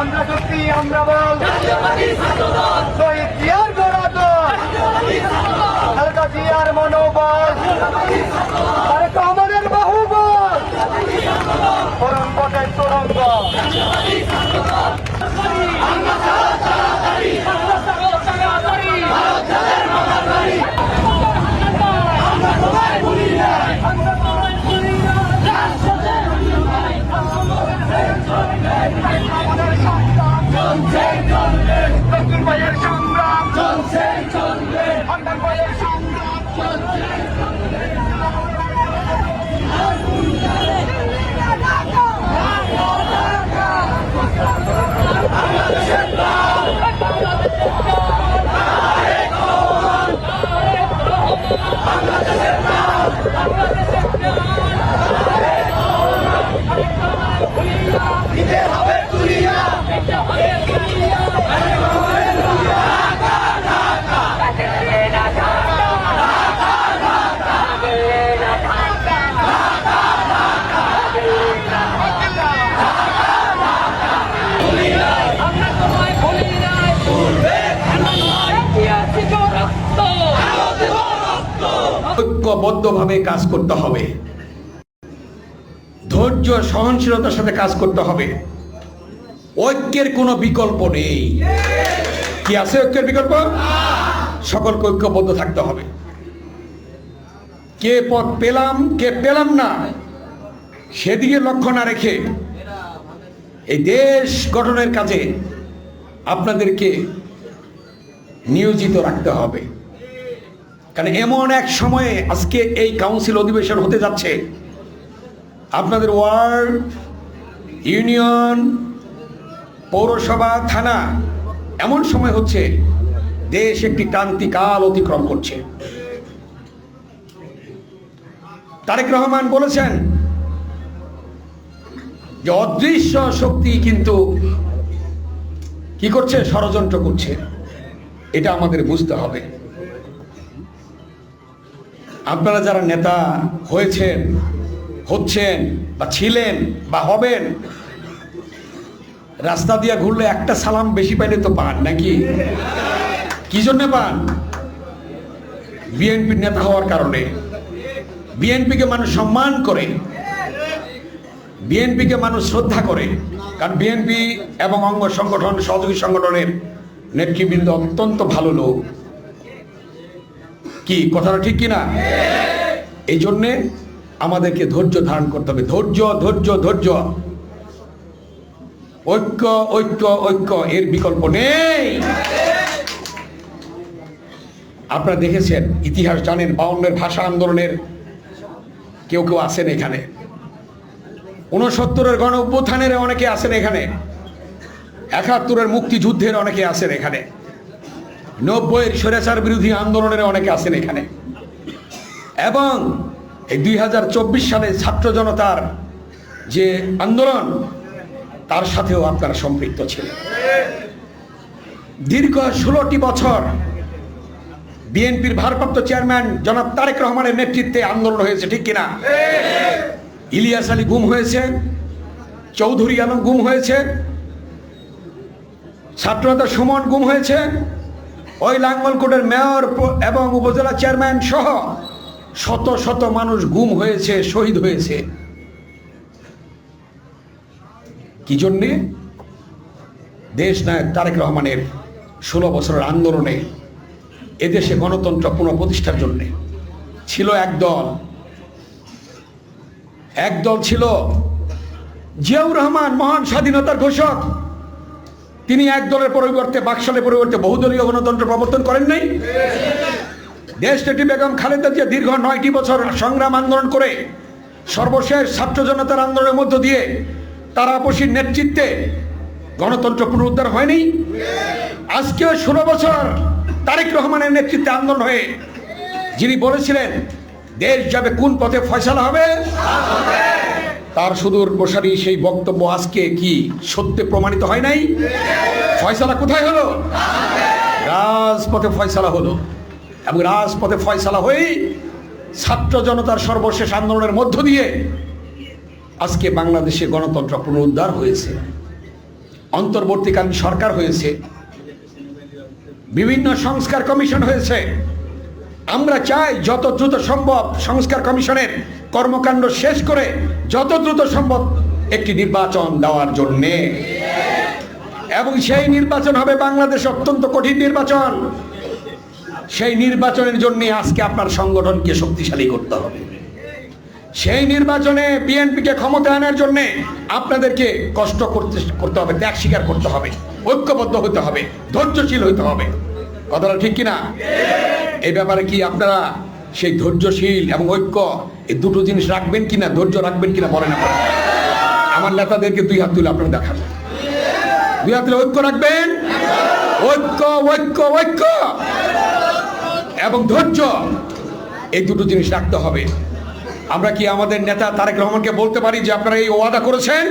আমরা শক্তি আমরা বল। শহীদ জিয়ার গোড়া দল জিয়ার মনোবল। সংগ্রাম ঐক্যবদ্ধভাবে কাজ করতে হবে। ধৈর্য, সহনশীলতার সাথে কাজ করতে হবে। ঐক্যের কোনো বিকল্প নেই। কি আছে ঐক্যের বিকল্প? সকলকে ঐক্যবদ্ধ থাকতে হবে। কে পথ পেলাম, কে পেলাম না, সেদিকে লক্ষ্য না রেখে এই দেশ গঠনের কাজে আপনাদেরকে নিয়োজিত রাখতে হবে। কারণ এমন এক সময়ে আজকে এই কাউন্সিল অধিবেশন হতে যাচ্ছে। আপনাদের ওয়ার্ড, ইউনিয়ন, পৌরসভা, থানা, এমন সময় হচ্ছে দেশ একটি ক্রান্তিকাল অতিক্রম করছে। তারেক রহমান বলেছেন যে অদৃশ্য শক্তি কিন্তু কি করছে? ষড়যন্ত্র করছে। এটা আমাদের বুঝতে হবে। আপনারা যারা নেতা হয়েছেন, হচ্ছেন, বা ছিলেন, বা হবেন, রাস্তা দিয়ে ঘুরলে একটা সালাম বেশি পাইলে তো পান, নাকি? কি জন্য পান? বিএনপির নেতা হওয়ার কারণে। বিএনপিকে মানুষ সম্মান করে। বিএনপিকে মানুষ শ্রদ্ধা করে। কারণ বিএনপি এবং অঙ্গ সংগঠন, সহযোগী সংগঠনের নেতৃবৃন্দ অত্যন্ত ভালো লোক। কি? কথাটা ঠিক কি না এই জন্যে আমাদেরকে ধৈর্য ধারণ করতে হবে। ধৈর্য ধৈর্য ধৈর্য। ঐক্য ঐক্য ঐক্য, এর বিকল্প নেই। আপনারা দেখেছেন, ইতিহাস জানেন বাউন্নের ভাষা আন্দোলনের কেউ কেউ আছেন এখানে। উনসত্তরের গণ অভ্যুত্থানের অনেকে আছেন এখানে। একাত্তরের মুক্তিযুদ্ধের অনেকে আছেন এখানে। নব্বইয়ের স্বৈরাচার বিরোধী আন্দোলনের অনেকে আছেন এখানে। এবং এই দুই হাজার চব্বিশ সালে ছাত্র জনতার যে আন্দোলন, তার সাথেও আপনারা সম্পৃক্ত ছিলেন। দীর্ঘ ষোলোটি বছর বিএনপির ভারপ্রাপ্ত চেয়ারম্যান জনাব তারেক রহমানের নেতৃত্বে আন্দোলন হয়েছে, ঠিক কিনা? ইলিয়াস আলী গুম হয়েছে, চৌধুরী আলম গুম হয়েছে, ছাত্রনেতা সুমন গুম হয়েছে ওই লাঙ্গলকোটের মেয়র এবং উপজেলা চেয়ারম্যান সহ শত শত মানুষ গুম হয়েছে, শহীদ হয়েছে। কি জন্যে? দেশ নায়ক তারেক রহমানের ষোলো বছরের আন্দোলনে এদেশে গণতন্ত্র পুনঃপ্রতিষ্ঠার জন্যে ছিল এক দল ছিল জিয়াউর রহমান মহান স্বাধীনতার ঘোষক। তিনি এক দলের পরিবর্তে বাকশালের পরিবর্তে বহুদলীয় গণতন্ত্র প্রবর্তন করেন নাই। দেশনেত্রী বেগম খালেদা জিয়া দীর্ঘ নয়টি বছর সংগ্রাম আন্দোলন করে সর্বশেষ ছাত্র জনতার আন্দোলনের মধ্য দিয়ে তারা আপসীর নেতৃত্বে গণতন্ত্র পুনরুদ্ধার হয়নি। আজকে ষোলো বছর তারেক রহমানের নেতৃত্বে আন্দোলন হয়ে যিনি বলেছিলেন, দেশ যাবে কোন পথে ফয়সালা হবে? তার সুদূর প্রসারী সেই বক্তব্য আজকে কি সত্যে প্রমাণিত হয় নাই? ফয়সালা কোথায় হলো? রাজপথে ফয়সালা হলো। এবং রাজপথে ফয়সালা হয়ে ছাত্র জনতার সর্বশেষ আন্দোলনের মধ্য দিয়ে আজকে বাংলাদেশে গণতন্ত্র পুনরুদ্ধার হয়েছে। অন্তর্বর্তীকালীন সরকার হয়েছে। বিভিন্ন সংস্কার কমিশন হয়েছে। আমরা চাই যত দ্রুত সম্ভব সংস্কার কমিশনের কর্মকাণ্ড শেষ করে যত দ্রুত সম্ভব একটি নির্বাচন দেওয়ার জন্যে। এবং সেই নির্বাচন হবে বাংলাদেশ অত্যন্ত কঠিন নির্বাচন। সেই নির্বাচনের জন্য আজকে আপনার সংগঠনকে শক্তিশালী করতে হবে। সেই নির্বাচনে বিএনপিকে ক্ষমতা আনার জন্য আপনাদেরকে কষ্ট করতে করতে হবে, ত্যাগ স্বীকার করতে হবে, ঐক্যবদ্ধ হতে হবে, ধৈর্যশীল হতে হবে। কথাটা ঠিক কিনা? এই ব্যাপারে কি আপনারা সেই ধৈর্যশীল এবং ঐক্য এই দুটো জিনিস রাখবেন কিনা, ধৈর্য রাখবেন কিনা বলেন আপনারা আমার নেতাদেরকে দুই হাত তুলে আপনারা দেখাবেন দুই হাত তুলে ঐক্য রাখবেন? ঐক্য ঐক্য ঐক্য! এবং ধৈর্য, এই দুটো জিনিস রাখতে হবে। আমরা কি আমাদের নেতা তারেক রহমানকে বলতে পারি যে আপনারা এই ওয়াদা করেছেন?